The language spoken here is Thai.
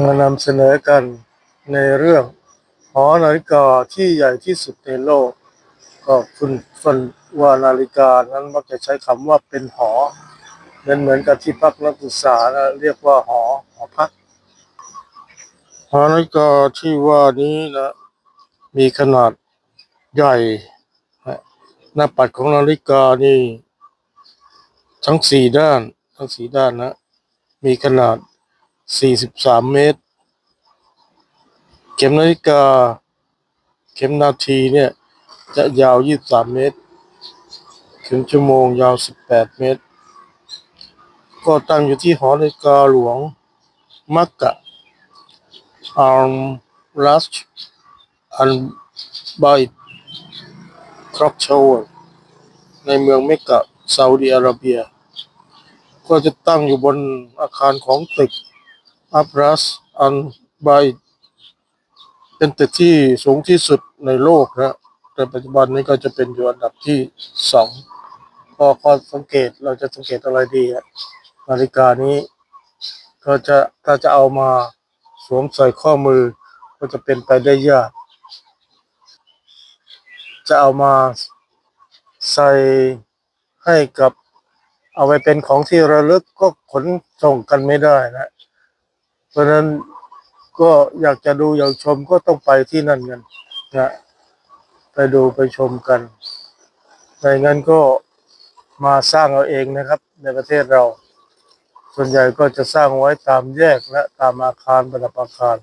มานำเสนอกันในเรื่องหอนาฬิกาที่ใหญ่ที่สุดในโลก ก็คุณฟันว่านาฬิกานั้นมักจะใช้คำว่าเป็นหอเหมือนเหมือนกับที่พักนักศึกษานะเรียกว่าหอหอพักหอนาฬิกาที่ว่านี้นะมีขนาดใหญ่หน้าปัดของนาฬิกานี่ ทั้งสี่ด้าน ทั้งสี่ด้านนะ มีขนาด 43เมตร เข็มนาฬิกา เข็มนาทีเนี่ย จะยาว23เมตร เข็มชั่วโมงยาว18เมตร ก็ตั้งอยู่ที่หอนาฬิกาหลวง มักกะอาร์มรัชอันบายครอกชาวในเมืองเมกะซาอุดิอาระเบีย ก็จะตั้งอยู่บนอาคารของตึก อับรัสอันบายเป็นตึกที่สูงที่สุดในโลกนะแต่ปัจจุบันนี้ก็จะเป็นอยู่อันดับที่สองพอข้อสังเกตเราจะสังเกตอะไรดีนาฬิกานี้ก็จะถ้าจะเอามาสวมใส่ข้อมือ ก็จะเป็นไปได้ยาก จะเอามาใส่ให้กับเอาไปเป็นของที่ระลึกก็ขนส่งกันไม่ได้นะ เพราะฉะนั้นก็อยากจะดูอยากชมก็ต้องไปที่นั่นกันนะไปดูไปชมกันในงั้นก็มาสร้างเอาเองนะครับ ในประเทศเรา ส่วนใหญ่ก็จะสร้างไว้ตามแยกและตามอาคารประดับอาคาร